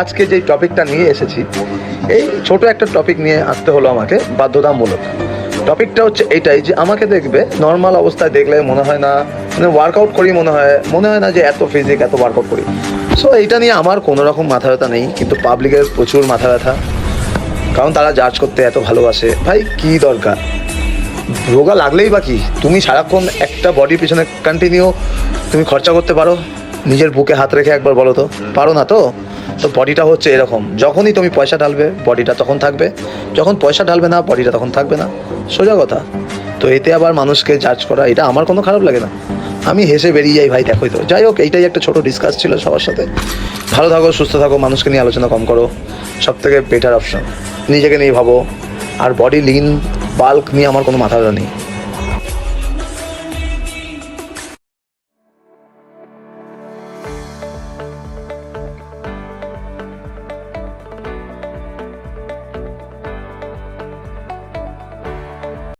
আজকে যে টপিকটা নিয়ে এসেছি, এই ছোট একটা টপিক নিয়ে আসতে হলো আমাকে বাধ্যতামূলক। টপিকটা হচ্ছে এইটাই যে আমাকে দেখবে নর্মাল অবস্থায় দেখলে মনে হয় না মানে ওয়ার্কআউট করি মনে হয় মনে হয় না যে এত ফিজিক এত ওয়ার্কআউট করি। সো এইটা নিয়ে আমার কোনো রকম মাথা ব্যথা নেই, কিন্তু পাবলিকের প্রচুর মাথা ব্যথা কারণ তারা জাজ করতে এত ভালোবাসে। ভাই, কি দরকার? রোগা লাগলেই বা কি? তুমি সারাক্ষণ একটা বডির পিছনে কন্টিনিউ তুমি খরচা করতে পারো। নিজের বুকে হাত রেখে একবার বলো তো। পারো না তো? তো বডিটা হচ্ছে এরকম। যখনই তুমি পয়সা ঢালবে, বডিটা তখন থাকবে। যখন পয়সা ঢালবে না, বডিটা তখন থাকবে না। সোজা কথা। তো এতে আবার মানুষকে জাজ করা, এটা আমার কোনো খারাপ লাগে না। আমি হেসে বেরিয়ে যাই, ভাই, দেখোই তো। যাই হোক, এইটাই একটা ছোট ডিসকাস ছিল সবার সাথে। ভালো থাকো, সুস্থ থাকো, মানুষকে নিয়ে আলোচনা কম করো। সব থেকে বেটার অপশন নিজেকে নিয়ে ভাবো। আর বডি লিন বাল্ক নিয়ে আমার কোনো মাথা নেই।